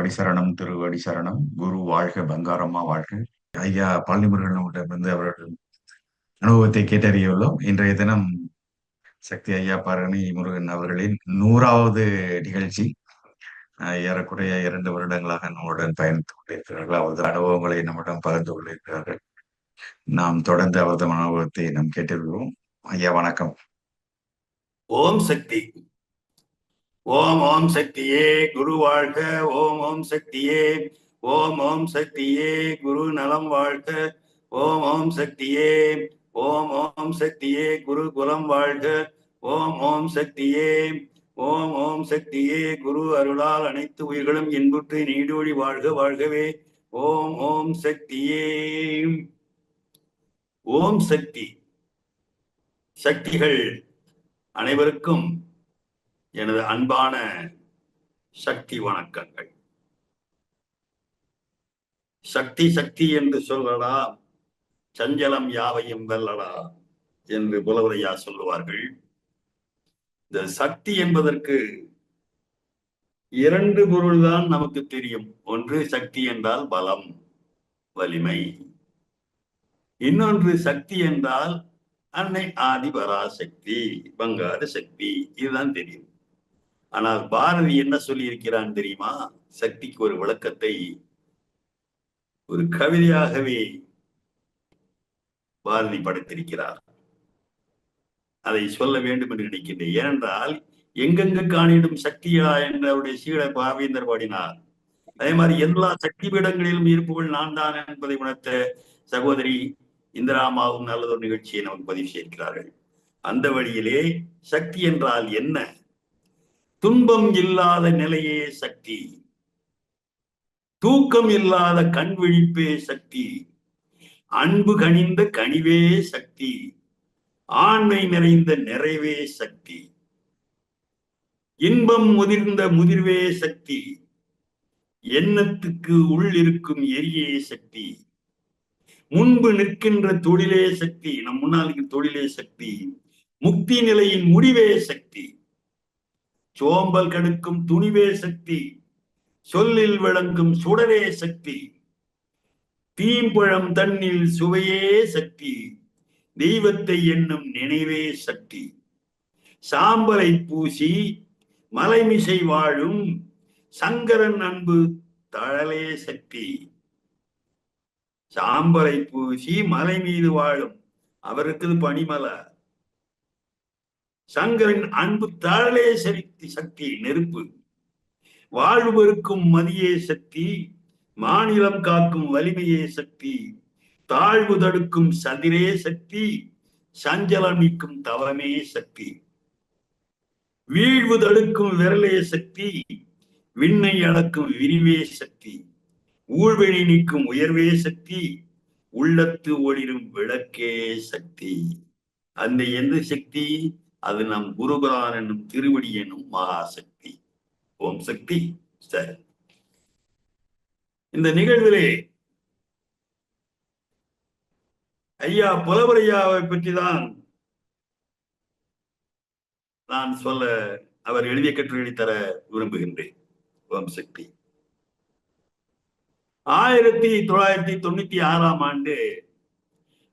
திருவடி சரணம் திருவடி சரணம் குரு வாழ்க பங்காரம்மா வாழ்க. ஐயா பழனிமுருகன் வந்து அவர்கள் அனுபவத்தை கேட்டறியுள்ளோம் இன்றைய தினம் சக்தி ஐயா பரணி முருகன் அவர்களின் நூறாவது நிகழ்ச்சி. ஏறக்குறைய இரண்டு வருடங்களாக நம்முடன் பயணித்துக் கொண்டிருக்கிறார்கள். அவரது அனுபவங்களை நம்மிடம் பகிர்ந்து கொண்டிருக்கிறார்கள். நாம் தொடர்ந்து அவரது அனுபவத்தை நாம் கேட்டிருக்கிறோம். ஐயா வணக்கம். ஓம் சக்தி. ஓம் ஓம் சக்தியே குரு வாழ்க. ஓம் ஓம் சக்தியே ஓம் ஓம் சக்தியே குரு நலம் வாழ்க. ஓம் ஓம் சக்தியே ஓம் ஓம் சக்தியே குரு குலம் வாழ்க. ஓம் ஓம் சக்தியே ஓம் ஓம் சக்தியே குரு அருளால் அனைத்து உயிர்களும் இன்புற்று நீடோழி வாழ்க வாழ்கவே. ஓம் ஓம் சக்தியே. ஓம் சக்தி. சக்திகள் அனைவருக்கும் எனது அன்பான சக்தி வணக்கங்கள். சக்தி சக்தி என்று சொல்லடா சஞ்சலம் யாவையும் வெல்லடா என்று புலவரையா சொல்லுவார்கள். இந்த சக்தி என்பதற்கு இரண்டு பொருள்தான் நமக்கு தெரியும். ஒன்று சக்தி என்றால் பலம் வலிமை. இன்னொன்று சக்தி என்றால் அன்னை ஆதிபராசக்தி பங்கார சக்தி. இதுதான் தெரியும். ஆனால் பாரதி என்ன சொல்லி இருக்கிறான் தெரியுமா? சக்திக்கு ஒரு விளக்கத்தை ஒரு கவிதையாகவே பாரதி படைத்திருக்கிறார். அதை சொல்ல வேண்டும் என்று நினைக்கின்றேன். ஏனென்றால் எங்கெங்கு காணிடும் சக்தியா என்று அவருடைய சீடர் பாவேந்தர் பாடினார். அதே மாதிரி எல்லா சக்தி பீடங்களிலும் இருப்புகள் நான் தான் என்பதை உணர்த்த சகோதரி இந்திராமாவும் நல்லதொரு நிகழ்ச்சியை நமக்கு பதிவு செய்திருக்கிறார்கள். அந்த வழியிலே சக்தி என்றால் என்ன? துன்பம் இல்லாத நிலையே சக்தி. தூக்கம் இல்லாத கண் விழிப்பே சக்தி. அன்பு கனிந்த கனிவே சக்தி. ஆண்மை நிறைந்த நிறைவே சக்தி. இன்பம் முதிர்ந்த முதிர்வே சக்தி. எண்ணத்துக்கு உள் இருக்கும் எரியே சக்தி. முன்பு நிற்கின்ற தொழிலே சக்தி. நம் முன்னால் தொழிலே சக்தி. முக்தி நிலையின் முடிவே சக்தி. சோம்பல் கெடுக்கும் துணிவே சக்தி சொல்லில் விளங்கும் சுடரே சக்தி தீம்பழம் தன்னில் சுவையே சக்தி தெய்வத்தை என்னும் நினைவே சக்தி. சாம்பலை பூசி மலைமிசை வாழும் சங்கரன் அன்பு தழலே சக்தி. சாம்பலை பூசி மலை மீது வாழும் அவருக்கு பனிமலை. சங்கரின் அன்பு தாழலே சக்தி சக்தி நெருப்பு. வாழ்வருக்கும் மதியே சக்தி மாநிலம் காக்கும் வலிமையே சக்தி தாழ்வு தடுக்கும் சதிரே சக்தி சஞ்சலமிக்கும் தவமே சக்தி. வீழ்வு தடுக்கும் விரலே சக்தி விண்ணை அளக்கும் விரிவே சக்தி ஊழ்வெளி நீக்கும் உயர்வே சக்தி உள்ளத்து ஒளிரும் விளக்கே சக்தி. அந்த எந்த சக்தி? அது நம் குருபிரான் என்னும் திருவடி என்னும் மகாசக்தி. ஓம் சக்தி சரி இந்த நிகழ்விலே ஐயா புலவரையாவை பற்றிதான் நான் சொல்ல அவர் எழுதிய கட்டுரை தர விரும்புகின்றேன். ஓம் சக்தி. ஆயிரத்தி தொள்ளாயிரத்தி தொண்ணூத்தி ஆறாம் ஆண்டு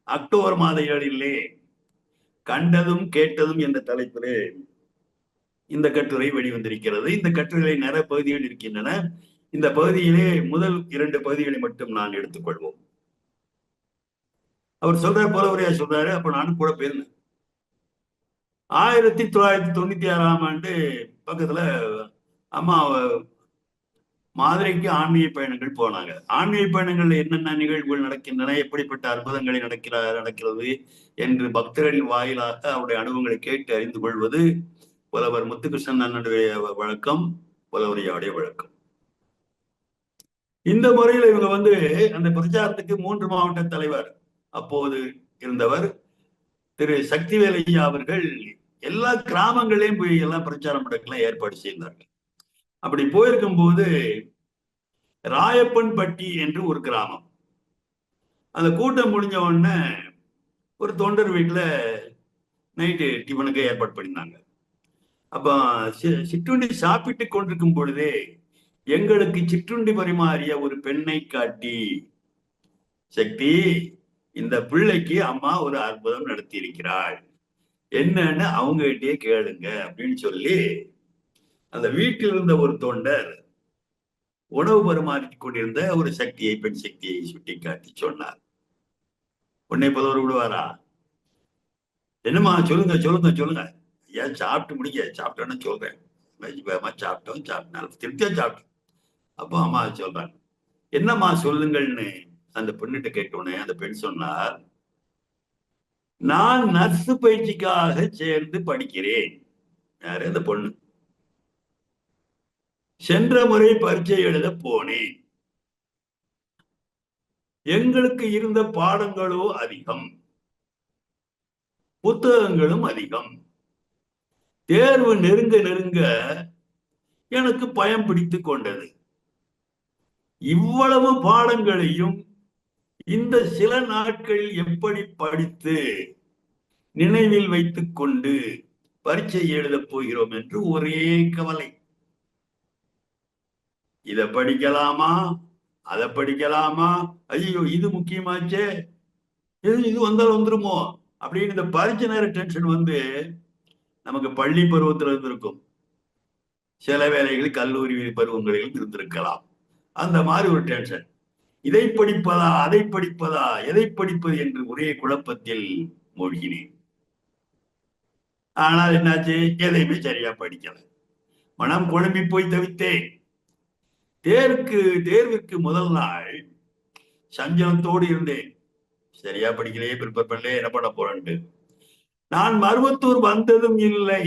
அக்டோபர் மாத ஏழிலே கண்டதும் கேட்டதும் என்ற தலைப்பிலே இந்த கட்டுரை வெளிவந்திருக்கிறது. இந்த கட்டுரை நிறைய பகுதிகள் இருக்கின்றன. இந்த பகுதியிலே முதல் இரண்டு பகுதிகளை மட்டும் நான் எடுத்துக்கொள்வோம். அவர் சொல்ற போலவரையா சொல்றாரு. அப்ப நானும் கூட போயிருந்தேன். ஆயிரத்தி தொள்ளாயிரத்தி தொண்ணூத்தி ஆறாம் ஆண்டு பக்கத்துல அம்மா மாதிரிக்கு ஆன்மீக பயணங்கள் போனாங்க. ஆன்மீக பயணங்கள்ல என்னென்ன நிகழ்வுகள் நடக்கின்றன எப்படிப்பட்ட அற்புதங்களை நடக்கிற நடக்கிறது என்று பக்தர்களின் வாயிலாக அவருடைய அனுபவங்களை கேட்டு அறிந்து கொள்வது புலவர் முத்துகிருஷ்ணன் அண்ணனுடைய வழக்கம் புலவரையாவுடைய வழக்கம். இந்த முறையில் இவங்க வந்து அந்த பிரச்சாரத்துக்கு மூன்று மாவட்ட தலைவர் அப்போது இருந்தவர் திரு சக்திவேலையா அவர்கள் எல்லா கிராமங்களையும் போய் எல்லாம் பிரச்சாரம் நடக்கலாம் ஏற்பாடு செய்தார்கள். அப்படி போயிருக்கும் போது ராயப்பன்பட்டி என்று ஒரு கிராமம். அந்த கூட்டம் முடிஞ்ச உடனே ஒரு தொண்டர் வீட்டில் நைட்டு டிஃபனுக்கு ஏற்பாடு பண்ணியிருந்தாங்க. அப்போ சிற்றுண்டி சாப்பிட்டு கொண்டிருக்கும் பொழுதே எங்களுக்கு சிற்றுண்டி பரிமாறிய ஒரு பெண்ணை காட்டி சக்தி இந்த பிள்ளைக்கு அம்மா ஒரு அற்புதம் நடத்தி இருக்கிறாள் என்னன்னு அவங்ககிட்டயே கேளுங்க அப்படின்னு சொல்லி அந்த வீட்டில் இருந்த ஒரு தொண்டர் உணவு பரிமாறிக் கொண்டிருந்த ஒரு சக்தியை பெண் சக்தியை சுட்டி காட்டி சொன்னார். உன்னை புதவர் விடுவாரா? என்னம்மா சொல்லுங்க சொல்லுங்க சொல்லுங்க. ஏன் சாப்பிட்டு முடிக்க சாப்பிட்டோன்னு சொல்றேன். சாப்பிட்டோம் சாப்பிட்டோம் திருப்தியா சாப்பிட்டோம். அப்போ அம்மா சொல்றாங்க. என்னம்மா சொல்லுங்கள்னு அந்த பெண்ணிட்ட கேட்டோன்னே அந்த பெண் சொன்னார் நான் நர்ஸு பயிற்சிக்காக சேர்ந்து படிக்கிறேன். யாரு? அந்த பொண்ணு. சென்ற முறை பரீட்சை எழுத போனேன். எங்களுக்கு இருந்த பாடங்களோ அதிகம். புத்தகங்களும் அதிகம். தேர்வு நெருங்க நெருங்க எனக்கு பயம் பிடித்து கொண்டது. இவ்வளவு பாடங்களையும் இந்த சில நாட்கள் எப்படி படித்து நினைவில் வைத்துக் கொண்டு பரீட்சை எழுதப் போகிறோம் என்று ஒரே கவலை. இத படிக்கலாமா? அதை படிக்கலாமா? ஐயோ இது முக்கியமாச்சே. இது இது வந்தால் வந்துருமோ? அப்படின்னு இந்த பரீட்சை நேர டென்ஷன் வந்து நமக்கு பள்ளி பருவத்துல இருந்திருக்கும். சில வேலைகள் கல்லூரி பருவங்களிலும் இருந்திருக்கலாம். அந்த மாதிரி ஒரு டென்ஷன் இதை படிப்பதா அதை படிப்பதா எதை படிப்பது என்று ஒரே குழப்பத்தில் மூழ்கினேன். ஆனால் என்னாச்சு? எதையுமே சரியா படிக்கல. மனம் குழம்பி போய் தவித்தேன். தேர்வுக்கு தேர்விற்கு முதல் நாள் சஞ்சலத்தோடு இருந்தேன். சரியா படிக்கலையே ப்ரிப்பேர் பண்ணலையே என்ன பண்ண போறேன்ட்டு. நான் மருவத்தூர் வந்ததும் இல்லை.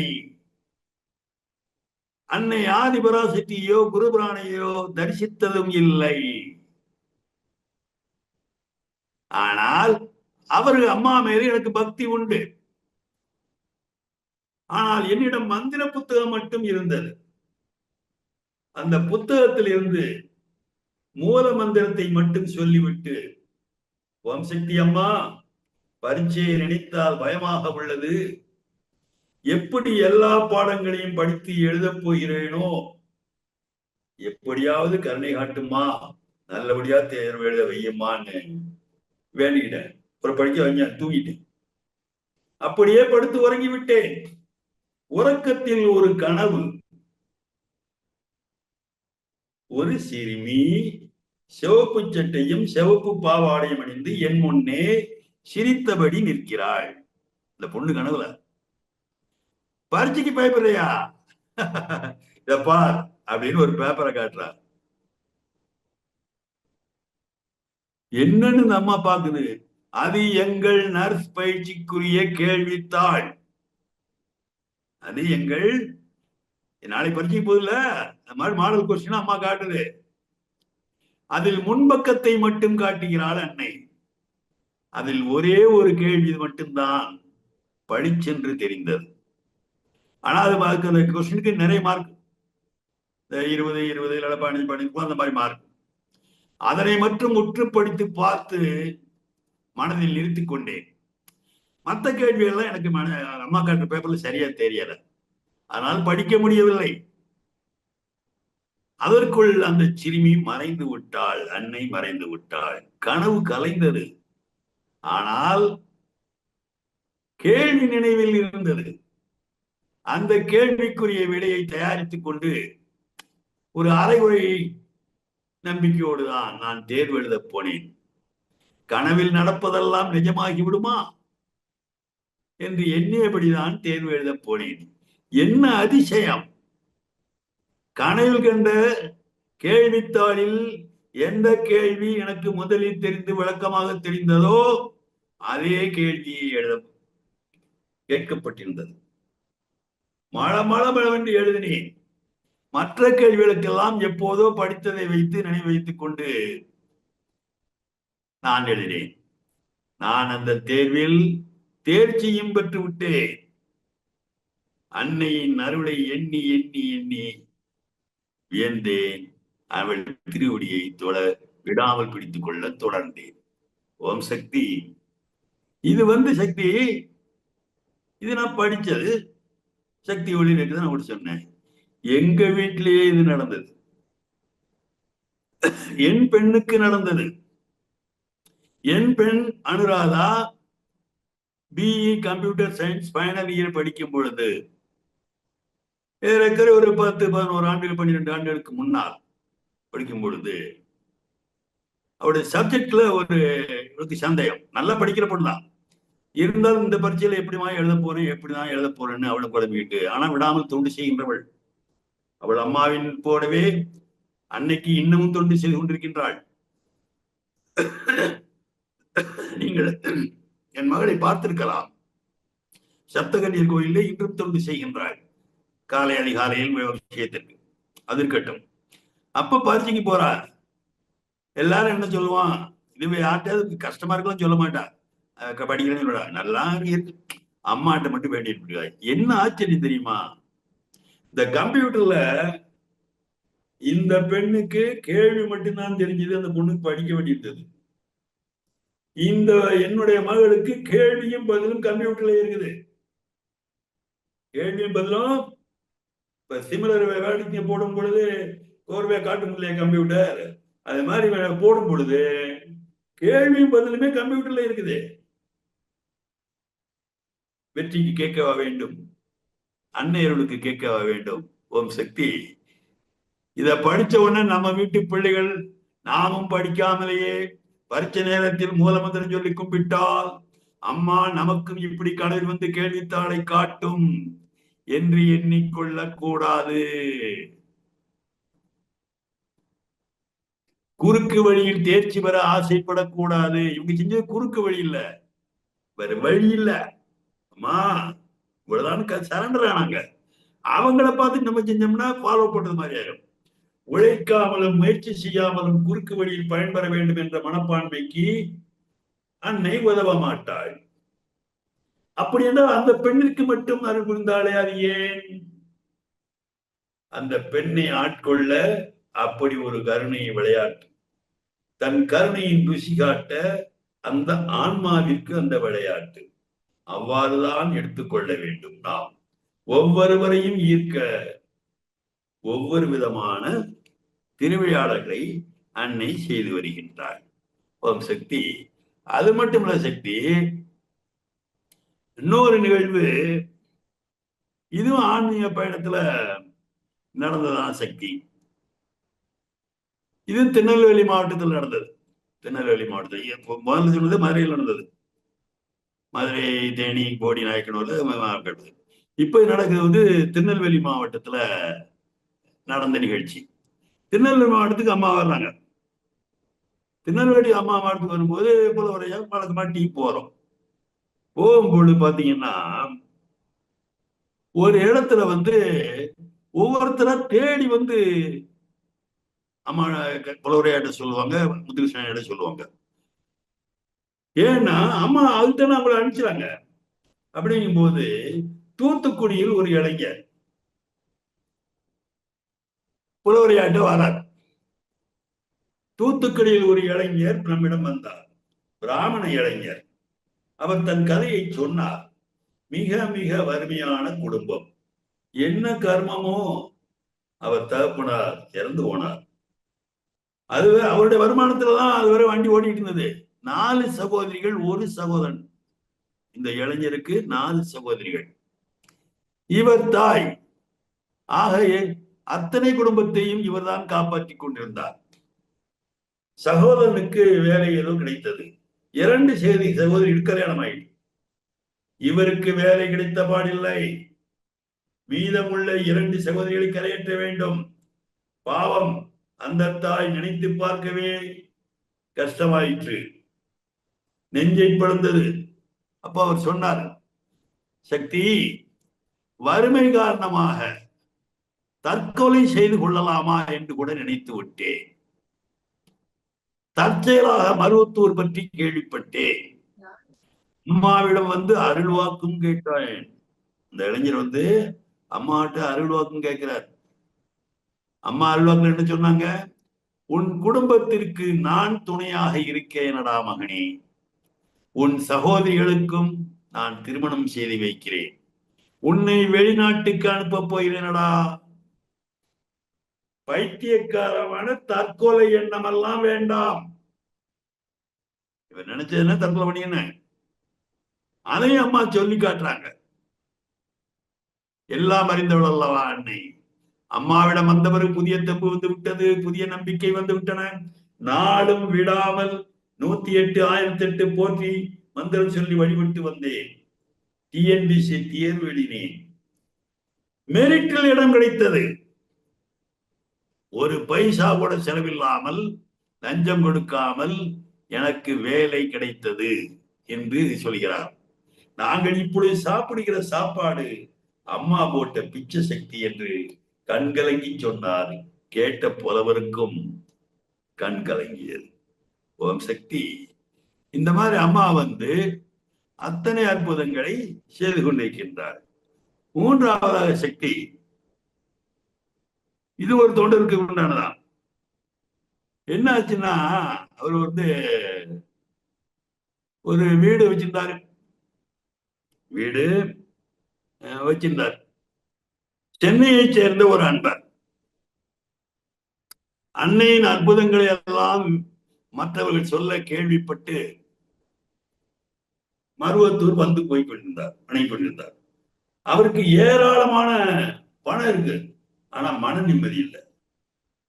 அன்னை ஆதிபராசக்தியோ குருபுராணையோ தரிசித்ததும் இல்லை. ஆனால் அவரு அம்மா மேலே எனக்கு பக்தி உண்டு. ஆனால் என்னிடம் மந்திர புத்தகம் மட்டும் இருந்தது. அந்த புத்தகத்திலிருந்து மூல மந்திரத்தை மட்டும் சொல்லிவிட்டு ஓம் சக்தி அம்மா பரீட்சையை நினைத்தால் பயமாக உள்ளது. எப்படி எல்லா பாடங்களையும் படித்து எழுதப் போகிறேனோ எப்படியாவது கருணை காட்டுமா நல்லபடியா தேர்வு எழுத வையுமான்னு வேண்டிக்கிட்டேன். ஒரு படிக்க வைங்க தூங்கிட்டேன். அப்படியே படுத்து உறங்கி விட்டேன் உறக்கத்தில் ஒரு கனவு ஒரு சிறுமி சிவப்பு சட்டையும் சிவப்பு பாவாடையும் அணிந்து என் முன்னே சிரித்தபடி நிற்கிறாள். இந்த பொண்ணு கனவுல. பரீட்சைக்கு பயப்படுறியா? இத பார் அப்படின்னு ஒரு பேப்பரை காட்டுறார். என்னன்னு இந்த அம்மா பாக்குது அது எங்கள் நர்ஸ் பயிற்சிக்குரிய கேள்வித்தாள். அது எங்கள் நாளை பரீட்சைக்கு போதில்ல அந்த மாதிரி மாடல் கொஸ்டின் அம்மா காட்டுது. அதில் முன்பக்கத்தை மட்டும் காட்டுகிறாள் அன்னை. அதில் ஒரே ஒரு கேள்வி மட்டும்தான் படிச்சென்று தெரிந்தது. ஆனா அது அதுக்கு அந்த கொஸ்டினுக்கு நிறைய மார்க் இருபது இருபது இல்லை பதினஞ்சு பதினஞ்சு அந்த மாதிரி மார்க் அதனை மட்டும் உற்று படித்து பார்த்து மனதில் நிறுத்தி கொண்டேன். மற்ற கேள்விகள்லாம் எனக்கு மன அம்மா காட்டுற பேப்பர்ல சரியா தெரியல. அதனால் படிக்க முடியவில்லை. அதற்குள் அந்த சிறுமி மறைந்து விட்டாள் அன்னை மறைந்து விட்டாள். கனவு கலைந்தது. ஆனால் கேள்வி நினைவில் இருந்தது. அந்த கேள்விக்குரிய விடையை தயாரித்துக் கொண்டு ஒரு அரைகுறை நம்பிக்கையோடு தான் நான் தேர்வு எழுதப் போனேன். கனவில் நடப்பதெல்லாம் நிஜமாகி விடுமா என்று எண்ணியபடிதான் தேர்வு எழுதப் போனேன். என்ன அதிசயம்! கனவில் கண்ட கேள்வித்தாளில் எந்த கேள்வி எனக்கு முதலில் தெரிந்து விளக்கமாக தெரிந்ததோ அதே கேள்வியை எழுத கேட்கப்பட்டிருந்தது. மழ மழ மழவென்று எழுதினேன். மற்ற கேள்விகளுக்கெல்லாம் எப்போதோ படித்ததை வைத்து நினைவு வைத்துக் கொண்டு நான் எழுதினேன். நான் அந்த தேர்வில் தேர்ச்சியும் பெற்று விட்டேன் அன்னையின் அருளை எண்ணி எண்ணி எண்ணி வியந்தேன் அவள் திருவடியை தொட விடாமல் பிடித்துக் கொள்ள தொடர்ந்தேன். ஓம் சக்தி. இது வந்து சக்தி. இது நான் படிச்சது சக்தி ஒளி நான் நான் சொன்னேன். எங்க வீட்டிலேயே இது நடந்தது. என் பெண்ணுக்கு நடந்தது. என் பெண் Anuradha B E computer science final year படிக்கும் பொழுது ஏறக்குறைய ஒரு பத்து பதினோரு ஆண்டுகள் பன்னிரெண்டு ஆண்டுகளுக்கு முன்னால் படிக்கும் பொழுது அவருடைய சப்ஜெக்ட்ல ஒரு இவருக்கு சந்தேகம். நல்லா படிக்கிற பொண்ணு தான். இருந்தாலும் இந்த பரீட்சையில எப்படிமா எழுத போறேன் எப்படிதான் எழுத போறேன்னு அவளை குழம்பிக்கிட்டு ஆனா விடாமல் தொண்டு செய்கின்றவள். அவள் அம்மாவின் போலவே அன்னைக்கு இன்னமும் தொண்டு செய்து கொண்டிருக்கின்றாள். நீங்கள் என் மகளை பார்த்திருக்கலாம். சப்தகன்யர் கோயிலே இன்றும் தொண்டு செய்கின்றாள். காலை அதிகாலையில் விஷயத்திற்கு அது இருக்கட்டும். அப்ப பரீட்சைக்கு போறா எல்லாரும் என்ன சொல்லுவான்? இது யார்கிட்டயாவது கஷ்டமா இருக்கலாம் சொல்ல மாட்டா அஹ் படிக்கிறேன்னு நல்லா இருக்கு. அம்மாட்ட மட்டும் வேண்டிட்டு இருக்கா என்ன ஆச்சரியம் தெரியுமா? இந்த கம்ப்யூட்டர்ல இந்த பெண்ணுக்கு கேள்வி மட்டும்தான் தெரிஞ்சது அந்த பொண்ணுக்கு படிக்க வேண்டியிருந்தது. இந்த என்னுடைய மகளுக்கு கேள்வியும் பதிலும் கம்ப்யூட்டர்ல இருக்குது. கேள்வியும் பதிலும் இப்ப சிமிலர் வேடிக்கை போடும் பொழுது கோர்வையா காட்டும் இல்லையா கம்ப்யூட்டர் அது மாதிரி போடும் பொழுது கேள்வியும் பதிலுமே கம்ப்யூட்டர்ல இருக்குது. வெற்றிக்கு கேட்கவா வேண்டும். அன்னையர்களுக்கு கேட்கவா வேண்டும். ஓம் சக்தி. இத படிச்ச உடனே நம்ம வீட்டு பிள்ளைகள் நாமும் படிக்காமலேயே பரிச்ச நேரத்தில் மூலமந்திரம் சொல்லி கும்பிட்டால் அம்மா நமக்கும் இப்படி கடவுள் வந்து கேள்வித்தாளை காட்டும். என்று எண்ணிக்கொள்ள கூடாது குறுக்கு வழியில் தேர்ச்சி பெற ஆசைப்படக்கூடாது. இவங்க செஞ்சது குறுக்கு வழி இல்ல. வேற வழி இல்ல. அம்மா இவ்வளவுதான் சரண்டர் ஆனாங்க. அவங்கள பார்த்து நம்ம செஞ்சோம்னா ஃபாலோ பண்றது மாதிரி ஆயிடும் உழைக்காமலும் முயற்சி செய்யாமலும் குறுக்கு வழியில் பயன்பெற வேண்டும் என்ற மனப்பான்மைக்கு அன்னை உதவ மாட்டாள். அப்படி என்றால் அந்த பெண்ணிற்கு மட்டும் அருள் புரிந்தாளே அது ஏன்? அந்த பெண்ணை ஆட்கொள்ள அப்படி ஒரு கருணை விளையாட்டு. தன் கருணையின் ருசி காட்ட அந்த ஆன்மாவிற்கு அந்த விளையாட்டு. அவ்வாறுதான் எடுத்துக்கொள்ள வேண்டும் நாம். ஒவ்வொருவரையும் ஈர்க்க ஒவ்வொரு விதமான திருவிழாளர்களை அன்னை செய்து வருகின்றார் ஓம் சக்தி. அது மட்டும் இல்ல சக்தி இன்னொரு நிகழ்வு இதுவும் ஆன்மீக பயணத்துல நடந்ததான் சக்தி. இது திருநெல்வேலி மாவட்டத்தில் நடந்தது. திருநெல்வேலி மாவட்டத்தில். முதல்ல சொன்னது மதுரையில் நடந்தது. மதுரை தேனி கோடி நாயக்கனூர்ல இப்போ இப்ப நடக்கிறது வந்து திருநெல்வேலி மாவட்டத்துல நடந்த நிகழ்ச்சி. திருநெல்வேலி மாவட்டத்துக்கு அம்மா வர்றாங்க. திருநெல்வேலி அம்மா மாவட்டத்துக்கு வரும்போது புலவரையா வழக்கமா டீ போறோம். போகும்பொழுது பாத்தீங்கன்னா ஒரு இடத்துல வந்து ஒவ்வொருத்தரா தேடி வந்து அம்மா புலவரையாட்ட சொல்லுவாங்க முத்துகிருஷ்ணன் சொல்லுவாங்க. ஏன்னா அம்மா அதுதானே அவங்கள அனுப்பிச்சாங்க அப்படிங்கும் போது தூத்துக்குடியில் ஒரு இளைஞர் புலவரையாட்ட வரார். தூத்துக்குடியில் ஒரு இளைஞர் நம்மிடம் வந்தார். பிராமண இளைஞர். அவர் தன் கதையை சொன்னார் மிக மிக வறுமையான குடும்பம். என்ன கர்மமோ? அவர் தகப்பனார் இறந்து போனார். அது அவருடைய வருமானத்துலதான் அது வரை வண்டி ஓடிட்டு இருந்தது நாலு சகோதரிகள் ஒரு சகோதரன். இந்த இளைஞருக்கு நாலு சகோதரிகள். இவர் தாய். ஆகையே அத்தனை குடும்பத்தையும் இவர்தான் காப்பாற்றி கொண்டிருந்தார். சகோதரனுக்கு வேலை ஏதோ கிடைத்தது. இரண்டு செய்தி சகோதரி கல்யாணம் இவருக்கு வேலை கிடைத்த பாடில்லை மீதமுள்ள இரண்டு சகோதரிகளை கரையேற்ற வேண்டும். பாவம் அந்த தாய் நினைத்து பார்க்கவே கஷ்டமாயிற்று. நெஞ்சை பழுந்தது அப்ப அவர் சொன்னார் சக்தி வறுமை காரணமாக தற்கொலை செய்து கொள்ளலாமா? என்று கூட நினைத்து விட்டேன். தற்செயலாக மருவத்தூர் பற்றி கேள்விப்பட்டேன். அம்மாவிடம் வந்து அருள்வாக்கும் கேட்டான் இந்த இளைஞர் வந்து அம்மாட்ட அருள்வாக்கும் கேட்கிறார். அம்மா அருள்வாக்கு என்ன சொன்னாங்க? உன் குடும்பத்திற்கு நான் துணையாக இருக்கேனடா மகனே. உன் சகோதரிகளுக்கும் நான் திருமணம் செய்து வைக்கிறேன். உன்னை வெளிநாட்டுக்கு அனுப்ப போகிறேனடா. பைத்தியக்காரமான தற்கொலை எண்ணம் எல்லாம் வேண்டாம். இவர் நினைச்சதுன்னா தற்கொலை பண்ணிக்கணும் அதையும் அம்மா சொல்லி காட்டுறாங்க. எல்லாம் அறிந்தவள் அல்லவா அன்னை? அம்மாவிடம் வந்தவர் புதிய தெம்பு வந்து விட்டது புதிய நம்பிக்கை வந்து விட்டன. நாளும் விடாமல் நூத்தி எட்டு ஆயிரத்தி எட்டு போற்றி மந்திரம் சொல்லி வழிபட்டு வந்தேன். டிஎன்பிசி தேர்வு எழுதினேன். மெரிட்டில் இடம் கிடைத்தது. ஒரு பைசா கூட செலவில்லாமல் லஞ்சம் கொடுக்காமல் எனக்கு வேலை கிடைத்தது என்று சொல்கிறார். நாங்கள் இப்பொழுது சாப்பிடுகிற சாப்பாடு அம்மா போட்ட பிச்சை சக்தி என்று கண்கலங்கி சொன்னார். கேட்ட புலவருக்கும் கண் கலங்கியது. ஓம் சக்தி. இந்த மாதிரி அம்மா வந்து அத்தனை அற்புதங்களை செய்து கொண்டிருக்கின்றார். மூன்றாவதாக சக்தி இது ஒரு தொண்டருக்கு உண்டானதான் என்ன ஆச்சுன்னா அவர் வந்து ஒரு வீடு வச்சிருந்தாரு. வீடு வச்சிருந்தார். சென்னையை சேர்ந்த ஒரு அன்பர். அன்னையின் அற்புதங்களை எல்லாம் மற்றவர்கள் சொல்ல கேள்விப்பட்டு மருவத்தூர் வந்து போய் கொண்டிருந்தார் அணை கொண்டிருந்தார். அவருக்கு ஏராளமான பணம் இருக்கு. ஆனா மன நிம்மதி இல்லை.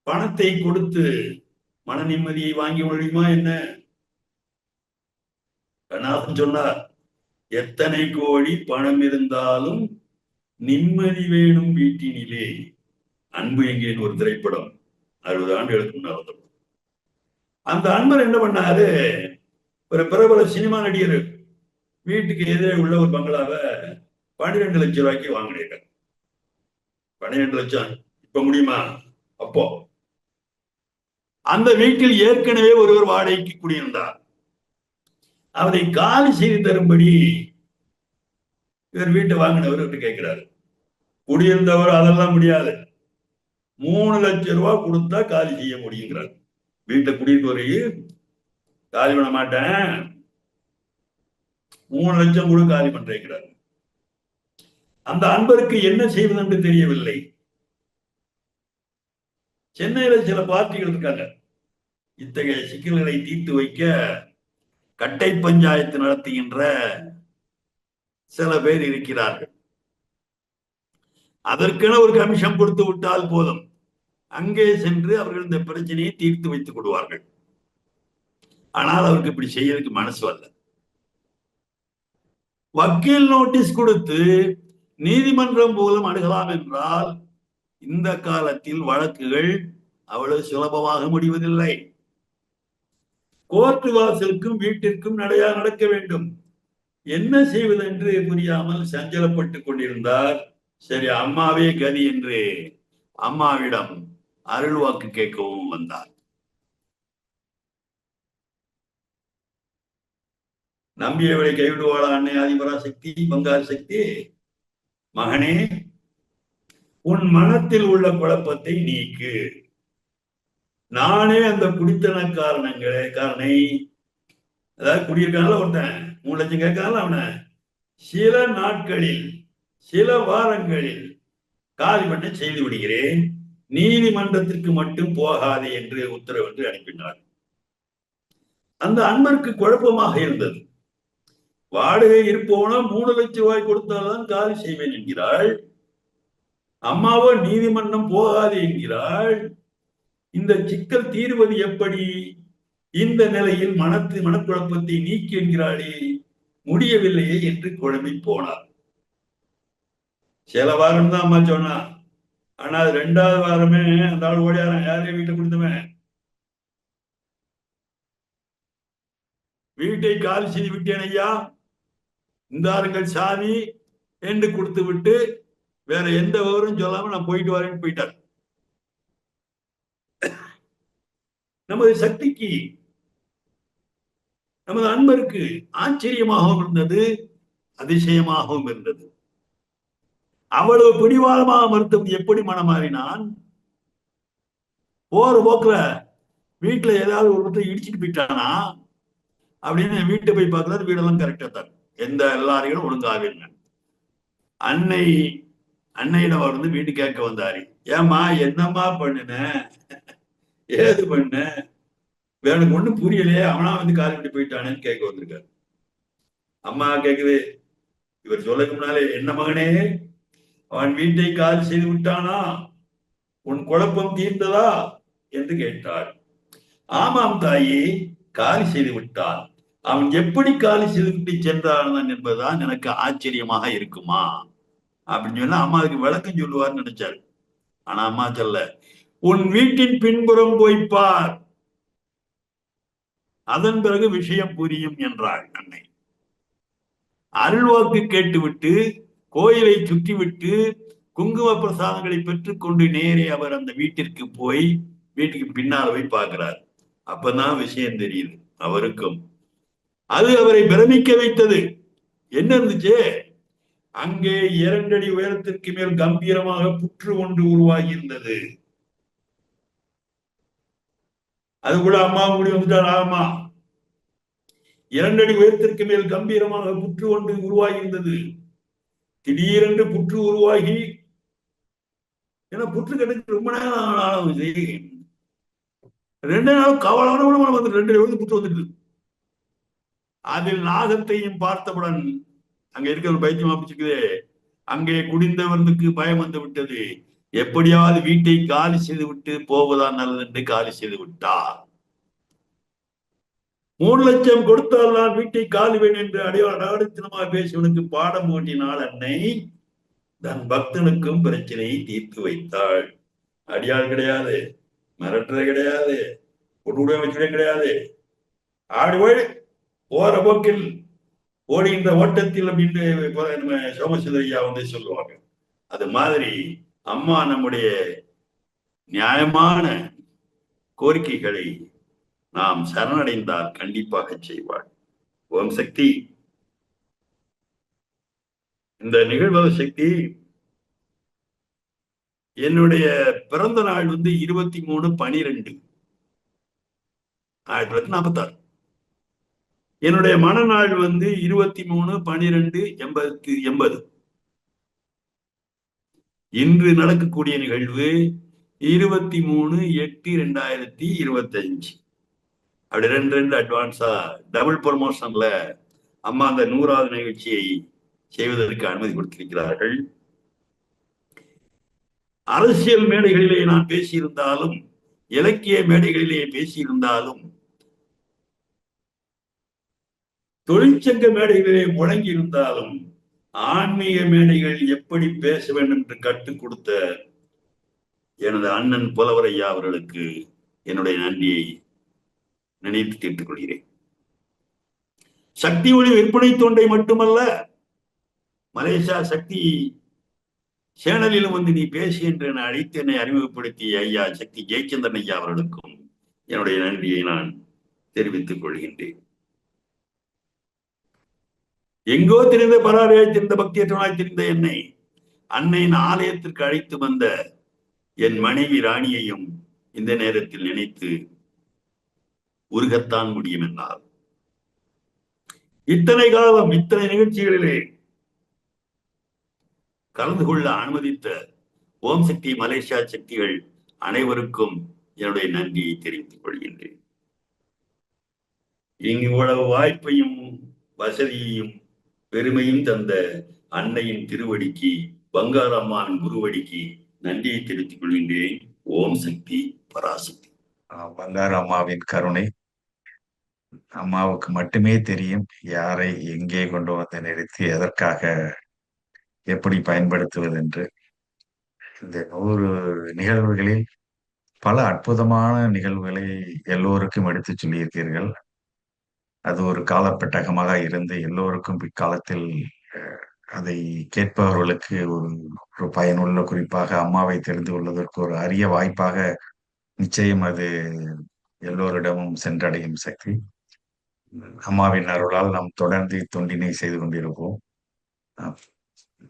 பணத்தை கொடுத்து மன நிம்மதியை வாங்கி முடியுமா என்ன? கண்ணாசன் சொன்னார் எத்தனை கோடி பணம் இருந்தாலும் நிம்மதி வேணும் வீட்டினிலே. அன்பு எங்கேன்னு ஒரு திரைப்படம் அறுபது ஆண்டுகளுக்கு முன்னால் அந்த அன்பர் என்ன பண்ணாரு? ஒரு பிரபல சினிமா நடிகர் வீட்டுக்கு எதிரே உள்ள ஒரு பங்களாவை பன்னிரெண்டு லட்சம் ரூபாய்க்கு வாங்கினீங்க பன்னிரெண்டு லட்சம். இப்ப முடியுமா? அப்போ. அந்த வீட்டில் ஏற்கனவே ஒருவர் வாடகைக்கு குடியிருந்தார். அவரை காலி செய்து தரும்படி இவர் வீட்டை வாங்கினவர் விட்டு கேட்கிறாரு. குடியிருந்தவர் அதெல்லாம் முடியாது. மூணு லட்சம் ரூபாய் கொடுத்தா காலி செய்ய முடியுங்கிறார். வீட்டை குடியிருப்பவரையும் காலி பண்ண மாட்டேன். மூணு லட்சம் கூட காலி பண்றேங்கிறார். அந்த அன்பருக்கு என்ன செய்வது என்று தெரியவில்லை. சென்னையில சில பார்ட்டிகள் இருக்காங்க. இத்தகைய சிக்கல்களை தீர்த்து வைக்க கட்டை பஞ்சாயத்து நடத்துகின்ற சில பேர் இருக்கிறார்கள். அதற்கென ஒரு கமிஷன் கொடுத்து விட்டால் போதும். அங்கே சென்று அவர்கள் இந்த பிரச்சனையை தீர்த்து வைத்துக் கொள்வார்கள். ஆனால் அவருக்கு இப்படி செய்யறதுக்கு மனசு வரல. வக்கீல் நோட்டீஸ் கொடுத்து நீதிமன்றம் மூலம் அணுகலாம் என்றால் இந்த காலத்தில் வழக்குகள் அவ்வளவு சுலபமாக முடிவதில்லை. கோர்ட்டு வாசலுக்கும் வீட்டிற்கும் நடையா நடக்க வேண்டும். என்ன செய்வது என்று புரியாமல் சஞ்சலப்பட்டுக் கொண்டிருந்தார். சரி அம்மாவே கதி என்று அம்மாவிடம் அருள்வாக்கு கேட்கவும் வந்தார். நம்பியவளை கைவிடுவாளா அன்னை? ஆதிபரா சக்தி பங்காரு சக்தி? மகனே உன் மனத்தில் உள்ள குழப்பத்தை நீக்கு. நானே அந்த குடித்தன காரணங்களே காரணை அதாவது குடியிருக்காங்கள ஒருத்தன் மூணு லட்சம் கேட்கறாங்கள அவனை. சில நாட்களில் சில வாரங்களில் காலி பண்ண செய்து விடுகிறேன். நீதிமன்றத்திற்கு மட்டும் போகாதே என்று உத்தரவு என்று அனுப்பினார். அந்த அன்பருக்கு குழப்பமாக இருந்தது. வாடகை இருப்பவனா மூணு லட்சம் ரூபாய் கொடுத்தால்தான் காலி செய்வேன் என்கிறாள். அம்மாவோ நீதிமன்றம் போகாது என்கிறாள். இந்த சிக்கல் தீர்வது எப்படி? இந்த நிலையில் மனத்து மனக்குழப்பத்தை நீக்கி என்கிறாளே. முடியவில்லையே என்று குழம்பி போனார் சில வாரம் தான் அம்மா சொன்னா ஆனா அது ரெண்டாவது வாரமே அந்த ஆள் ஓடியாரான் யாரையும் வீட்டை கொடுத்தவன்? வீட்டை காலி செய்து விட்டேன் ஐயா. இந்தாருங்கள் சாவி என்று கொடுத்து விட்டு வேற எந்த விவரம் சொல்லாம நான் போயிட்டு வரேன்னு போயிட்டார். நமது சக்திக்கு நமது அன்பருக்கு ஆச்சரியமாகவும் இருந்தது அதிசயமாகவும் இருந்தது. அவ்வளவு பிடிவாதமாக மருத்துவம் எப்படி மனமாறினான்? போற போக்குல வீட்டுல ஏதாவது ஒரு இடத்துல இடிச்சிட்டு போயிட்டானா? அப்படின்னு வீட்டை போய் பார்க்கறது வீடெல்லாம் கரெக்டா தான் எந்த எல்லாரையும் ஒழுங்காக இல்லை அன்னை அன்னையிடம் அவர் வந்து வீட்டு கேட்க வந்தாரு. ஏம்மா என்னம்மா பண்ணுன? ஏது பண்ண? எனக்கு ஒண்ணும் புரியலையே அவனா வந்து கால் விட்டு போயிட்டானேன்னு கேட்க வந்திருக்காரு. அம்மா கேக்குது இவர் சொல்லக்கு முன்னாலே என்ன மகனே அவன் வீட்டை கால் செய்து விட்டானா? உன் குழப்பம் தீர்ந்ததா? என்று கேட்டாள் ஆமாம் தாயே காலி செய்து விட்டான். அவன் எப்படி காலி செய்து சென்றான் என்பதுதான் எனக்கு ஆச்சரியமாக இருக்குமா? அப்படின்னு சொன்னா அம்மா அதுக்கு விளக்கம் சொல்லுவார்னு நினைச்சாரு. ஆனா அம்மா சொல்ல உன் வீட்டின் பின்புறம் போய் பார். அதன் பிறகு விஷயம் புரியும் என்றாள் அன்னை. அருள்வாக்கு கேட்டுவிட்டு கோயிலை சுற்றிவிட்டு குங்கும பிரசாதங்களை பெற்றுக்கொண்டு நேரே அவர் அந்த வீட்டிற்கு போய் வீட்டுக்கு பின்னால் போய் பார்க்கிறார். அப்பதான் விஷயம் தெரியுது. அவருக்கும் அது அவரை பிரமிக்க வைத்தது. என்ன இருந்துச்சு? அங்கே இரண்டடி உயரத்திற்கு மேல் கம்பீரமாக புற்று ஒன்று உருவாகி இருந்தது அது கூட அம்மா கூடி வந்துட்டார் ஆமா. இரண்டடி உயரத்திற்கு மேல் கம்பீரமாக புற்று ஒன்று உருவாகி இருந்தது திடீரென்று புற்று உருவாகி ஏன்னா புற்று கட்டுக்கு ரொம்ப நேரம் ஆனது ரெண்டு நாள் கவலான வந்து ரெண்டு புற்று வந்துட்டு அதில் நாகத்தையும் பார்த்தவுடன் அங்க இருக்கிற ஒரு பைத்தியம் அமைச்சுக்குது அங்கே குடிந்தவனுக்கு பயம் வந்து விட்டது. எப்படியாவது வீட்டை காலி செய்து விட்டு போவதான் நல்லது என்று காலி செய்து விட்டார். மூணு லட்சம் கொடுத்தால் நான் வீட்டை காலுவேன் என்று அடையாளமாக பேசியவனுக்கு பாடம் ஓட்டினால் அன்னை தன் பக்தனுக்கும் பிரச்சனையை தீர்த்து வைத்தாள். அடியாள் கிடையாது மிரட்டுறது கிடையாது பொட்டுடைய வச்சுடைய கிடையாது. ஆடு போய் போற போக்கில் ஓடுகின்ற ஓட்டத்தில் அப்படின்னு நம்ம சோமசுந்தரையா வந்து சொல்லுவாங்க. அது மாதிரி அம்மா நம்முடைய நியாயமான கோரிக்கைகளை நாம் சரணடைந்தால் கண்டிப்பாக செய்வாள். ஓம் சக்தி. இந்த நிகழ்வத சக்தி என்னுடைய பிறந்த நாள் வந்து இருபத்தி மூணு பனிரெண்டு. ஆயிரத்தி தொள்ளாயிரத்தி நாற்பத்தாறு. என்னுடைய மனநாள் வந்து இருபத்தி மூணு பனிரெண்டு எண்பத்தி எண்பது. இன்று நடக்கக்கூடிய நிகழ்வு இருபத்தி மூணு எட்டு ரெண்டாயிரத்தி இருபத்தி அஞ்சு அப்படி ரெண்டு ரெண்டு அட்வான்ஸா டபுள் ப்ரொமோஷன்ல அம்மா அந்த நூறாவது நிகழ்ச்சியை செய்வதற்கு அனுமதி கொடுத்திருக்கிறார்கள். அரசியல் மேடைகளிலே நான் பேசியிருந்தாலும் இலக்கிய மேடைகளிலே பேசியிருந்தாலும் தொழிற்சங்க மேடைகளிலே முழங்கி இருந்தாலும் ஆன்மீக மேடைகள் எப்படி பேச வேண்டும் என்று கற்றுக் கொடுத்த எனது அண்ணன் புலவரையா அவர்களுக்கு என்னுடைய நன்றியை நினைத்து கேட்டுக் கொள்கிறேன். சக்தி ஒளி விற்பனை தொண்டை மட்டுமல்ல மலேசியா சக்தி சேனலிலும் வந்து நீ பேசி என்று நான் அழைத்து என்னை அறிமுகப்படுத்திய ஐயா சக்தி ஜெயச்சந்திரன் ஐயா அவர்களுக்கும் என்னுடைய நன்றியை நான் தெரிவித்துக் கொள்கின்றேன். எங்கோ தெரிந்த பராரியாய் தெரிந்த பக்தியற்றவனாய் தெரிந்த என்னை. அன்னையின் ஆலயத்திற்கு அழைத்து வந்த என் மனைவி ராணியையும் இந்த நேரத்தில் நினைத்து உருகத்தான் முடியும் என்னால். இத்தனை காலம் இத்தனை நிகழ்ச்சிகளிலே கலந்து கொள்ள அனுமதித்த ஓம் சக்தி மலேசியா சக்திகள் அனைவருக்கும் என்னுடைய நன்றியை தெரிவித்துக் கொள்கின்றேன். இங்கு இவ்வளவு வாய்ப்பையும் வசதியையும் பெருமையும் தந்த அன்னையின் திருவடிக்கு பங்காரம்மான் குருவடிக்கு நன்றியை தெரிவித்துக் கொள்கின்றேன். ஓம் சக்தி பராசக்தி. பங்கார அம்மாவின் கருணை அம்மாவுக்கு மட்டுமே தெரியும். யாரை எங்கே கொண்டு வந்து நிறுத்தி எதற்காக எப்படி பயன்படுத்துவது என்று. இந்த நூறு நிகழ்வுகளில் பல அற்புதமான நிகழ்வுகளை எல்லோருக்கும் எடுத்து சொல்லியிருக்கீர்கள் அது ஒரு காலப்பெட்டகமாக இருந்து எல்லோருக்கும் பிற்காலத்தில் அதை கேட்பவர்களுக்கு ஒரு ஒரு பயனுள்ள குறிப்பாக அம்மாவை தெரிந்து கொள்வதற்கு ஒரு அரிய வாய்ப்பாக நிச்சயம் அது எல்லோரிடமும் சென்றடையும் சக்தி. அம்மாவின் அருளால் நாம் தொடர்ந்து தொண்டினை செய்து கொண்டிருப்போம்.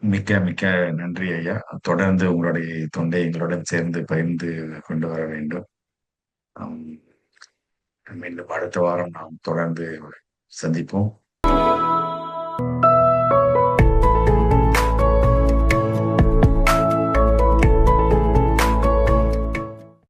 மிக்க மிக்க நன்றி ஐயா. தொடர்ந்து உங்களுடைய தொண்டை எங்களுடன் சேர்ந்து பகிர்ந்து கொண்டு வர வேண்டும். மீண்டும் அடுத்த வாரம் நாம் தொடர்ந்து சந்திப்போம்.